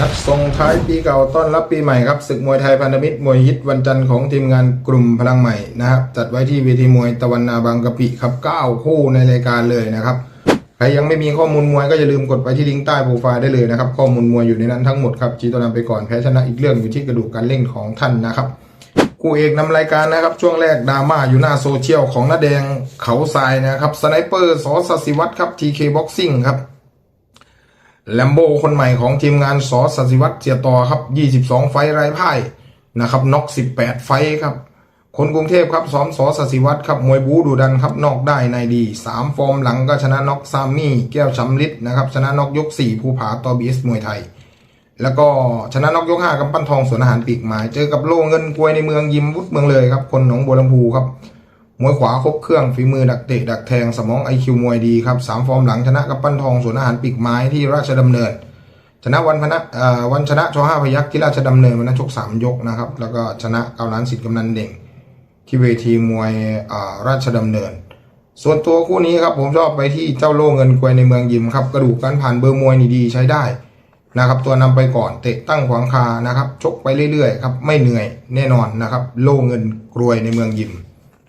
นัดส่งท้ายปีเก่าต้อนรับปีใหม่ครับศึกมวยไทยพันธมิตรมวยฮิตวันจันทร์ของทีมงานกลุ่มพลังใหม่นะครับจัดไว้ที่เวทีมวยตะวันนาบางกะปิครับ9คู่ในรายการเลยนะครับใครยังไม่มีข้อมูลมวยก็อย่าลืมกดไปที่ลิงก์ใต้โปรไฟล์ได้เลยนะครับข้อมูลมวยอยู่ในนั้นทั้งหมดครับจีตัวนำไปก่อนแพ้ชนะอีกเรื่องอยู่ที่กระดูกการเล่นของท่านนะครับคู่เอกนำรายการนะครับช่วงแรกดราม่าอยู่หน้าโซเชียลของน้าแดงเขาทรายนะครับสไนเปอร์สอสสิวัตรครับ TK Boxing ครับ แลมโบคนใหม่ของทีมงานสอสสิวัตรเสียต่อครับ 22 ไฟท์ไร้พ่ายนะครับน็อก18 ไฟครับ คนกรุงเทพครับซ้อมสอสสิวัตรครับมวยบูดูดันครับนอกได้ในดี 3 ฟอร์มหลังก็ชนะน็อกซามมี่แก้วชำลิดนะครับชนะน็อกยก 4 ภูผาต่อบีเอสมวยไทย แล้วก็ชนะน็อกยก 5กำปั้นทองสวนอาหารปีกหมาย เจอกับโลเงินกวยในเมืองยิมวุฒเมืองเลยครับคนหนองบัวลำพูครับ มวยขวาครบเครื่องฝีมือดักเตะดักแทงสมองไอคิวมวยดีครับสามฟอร์มหลังชนะกับปั้นทองสวนอาหารปีกไม้ที่ราชดำเนิน ชนะวันพนะวันชนะชอห้าพยักที่ราชดำเนินวันนั้นชกสามยกนะครับ แล้วก็ชนะเกาล้านสิทธิ์กำนันเด่ง ที่เวทีมวยราชดำเนิน ส่วนตัวคู่นี้ครับผมชอบไปที่เจ้าโล่เงินกวยในเมืองยิมครับกระดูกการผ่านเบอร์มวยนี่ดีใช้ได้นะครับตัวนำไปก่อนเตะตั้งขวางคานะครับชกไปเรื่อยๆครับไม่เหนื่อยแน่นอนนะครับ โล่เงินกรวยในเมืองยิม